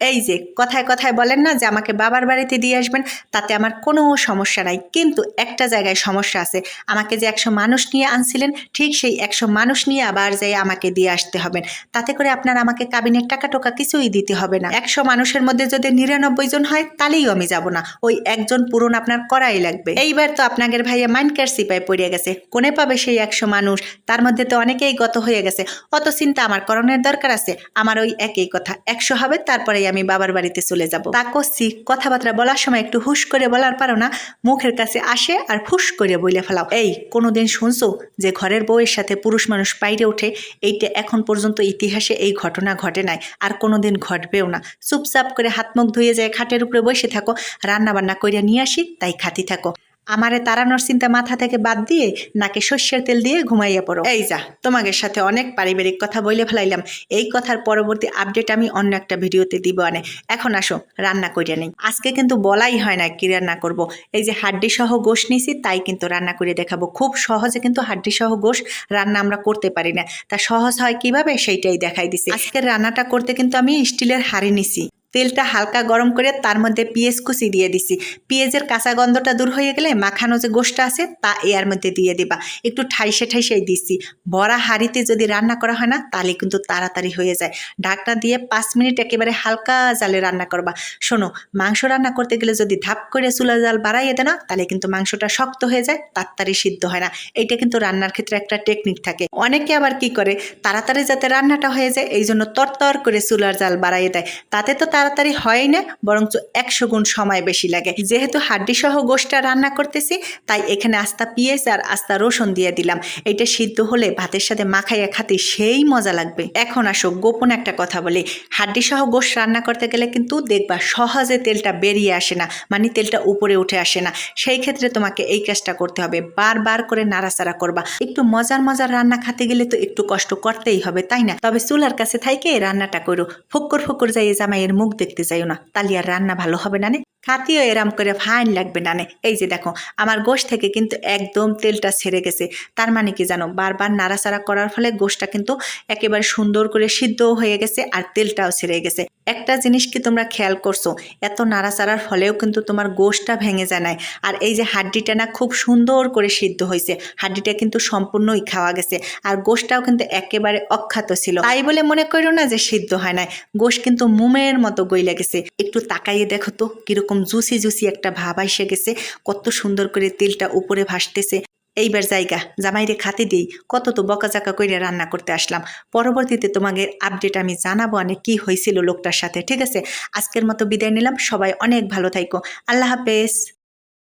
এই যে কথায় কথায় বলেন না যে আমাকে বাবার বাড়িতে দিয়ে আসবেন, তাতে আমার কোনো সমস্যা নাই। কিন্তু একটা জায়গায় সমস্যা আছে। আমাকে যে একশো মানুষ নিয়ে আনছিলেন, ঠিক সেই একশো মানুষ নিয়ে আবার যাই আমাকে দিয়ে আসতে হবেন। তাতে করে আপনার আমাকে কাবিনের টাকা টোকা কিছুই দিতে হবে না। একশো মানুষের মধ্যে যদি নিরানব্বই জন হয়, তাহলেই আমি যাব না। ওই একজন পূরণ আপনার করাই লাগবে। এইবার তো আপনাদের ভাইয়া মাইন্ড কার সিপাই পড়িয়া গেছে। কোনে পাবে সেই একশো মানুষ? তার মধ্যে তো অনেকেই গত হয়ে গেছে। অত চিন্তা আমার করণের দরকার আছে। আমার ওই একই কথা। একশো হবে, তারপরেই আমি বাবার বাড়িতে চলে যাব। তা করছি, কথাবার্তা বলার সময় একটু হুশ করে বলার পারো না, মুখের কাছে আসে আর ফুস করে বলে ফেলাও। এই, কোনোদিন শুনছো যে ঘরের বউয়ের সাথে পুরুষ মানুষ বাইরে ওঠে? এইটা এখন পর্যন্ত ইতিহাসে এই ঘটনা ঘটে নাই, আর কোনোদিন ঘটবেও না। চুপচাপ করে হাত মুখ ধুয়ে যায়, খাটের উপরে বসে থাকো রান্না বান্না কইরা নিয়ে আসি, তাই খাতি থাকো। আমারে তাড়ানোর চিন্তা মাথা থেকে বাদ দিয়ে নাকে সর্ষের তেল দিয়ে ঘুমাইয়া পড়ো। এই যা, তোমাদের সাথে অনেক পারিবারিক কথা বলে ফেলাইলাম। এই কথার পরবর্তী আপডেট আমি অন্য একটা ভিডিওতে দিব আনে। এখন আসো, রান্না করিয়া নেই। আজকে কিন্তু বলাই হয় না কি রান্না করব। এই যে হাড্ডি সহ গোশ নিছি, তাই কিন্তু রান্না করে দেখাবো। খুব সহজে কিন্তু হাড্ডি সহ গোশ রান্না আমরা করতে পারি না। তা সহজ হয় কীভাবে? সেইটাই দেখাই দিছি। আজকের রান্নাটা করতে কিন্তু আমি স্টিলের হাঁড়ি নিছি। তেলটা হালকা গরম করে তার মধ্যে পেঁয়াজ কুচি দিয়ে দিছি। পেঁয়াজের কাঁচা গন্ধটা দূর হয়ে গেলে মাখানো যে গোষ্ঠটা আছে, তা এর মধ্যে দিয়ে দিবা। একটু ঠাইসে ঠাইসে দিছি। বড়া হাঁড়িতে যদি রান্না করা হয় না, তাহলে কিন্তু তাড়াতাড়ি হয়ে যায়। ঢাকনা দিয়ে পাঁচ মিনিট একেবারে হালকা জালে রান্না করবা। শোনো, মাংস রান্না করতে গেলে যদি ধাপ করে চুলা জাল বাড়াইয়ে দেয় না তাহলে কিন্তু মাংসটা শক্ত হয়ে যায়, তাড়াতাড়ি সিদ্ধ হয় না। এইটা কিন্তু রান্নার ক্ষেত্রে একটা টেকনিক থাকে। অনেকে আবার কি করে, তাড়াতাড়ি যাতে রান্নাটা হয়ে যায় এই জন্য তরতর করে চুলার জাল বাড়াইয়ে দেয়। তাতে তো তাড়াতাড়ি হয় না, বরঞ্চ একশো গুণ সময় বেশি লাগে। যেহেতু হাড্ডি সহ গোষ্ঠটা রান্না করতেছি, তাই এখানে আস্তা পিঁয়াজ আর আস্তা রসুন দিয়ে দিলাম। এটা সিদ্ধ হলে ভাতের সাথে মাখাইয়া খাতে সেই মজা লাগবে। এখন আসো, গোপন একটা কথা বলি। হাড্ডি সহ গোষ্ঠ রান্না করতে গেলে কিন্তু দেখবা সহজে তেলটা বেরিয়ে আসে না মানে তেলটা উপরে উঠে আসে না। সেই ক্ষেত্রে তোমাকে এই কাজটা করতে হবে, বারবার করে নাড়াচাড়া করবা। একটু মজার মজার রান্না খাতে গেলে তো একটু কষ্ট করতেই হবে, তাই না? তবে চুলার কাছে থাইকে রান্নাটা করো। ফুক্কর ফুক্কর যাই জামাইয়ের মুখ দেখতে চাইও না। তালিয়ার রান্না ভালো হবে না নে? খাতিও এরাম করে ফাইন লাগবে নানে। এই যে দেখো, আমার গোশ থেকে কিন্তু একদম তেলটা ছেড়ে গেছে। তার মানে কি জানো, বারবার নাড়াচাড়া করার ফলে গোশটা কিন্তু একেবারে সুন্দর করে সিদ্ধও হয়ে গেছে আর তেলটাও ছেড়ে গেছে। একটা জিনিস কি তোমরা খেয়াল করছ, এত নাড়াচাড়ার ফলেও কিন্তু তোমার গোশটা ভেঙে যায় নাই। আর এই যে হাড্ডিটা না খুব সুন্দর করে সিদ্ধ হয়েছে, হাড্ডিটা কিন্তু সম্পূর্ণই খাওয়া গেছে। আর গোশটাও কিন্তু একেবারে অক্ষাত ছিল। তাই বলে মনে করো না যে সিদ্ধ হয় নাই, গোশ কিন্তু মুমের মতো গইলা গেছে। একটু তাকাইয়ে দেখো তো, কীরকম জুসি জুসি একটা ভাব এসে গেছে, কত সুন্দর করে তেলটা উপরে ভাসতেছে। এইবার জায়গা, জামাইরে খাতে দিই, কত তো বকাজাকা করে রান্না করতে আসলাম। পরবর্তীতে তোমাকে আপডেট আমি জানাব অনেক কি হয়েছিল লোকটার সাথে, ঠিক আছে? আজকের মতো বিদায় নিলাম, সবাই অনেক ভালো থাইকো। আল্লাহ হাফেজ।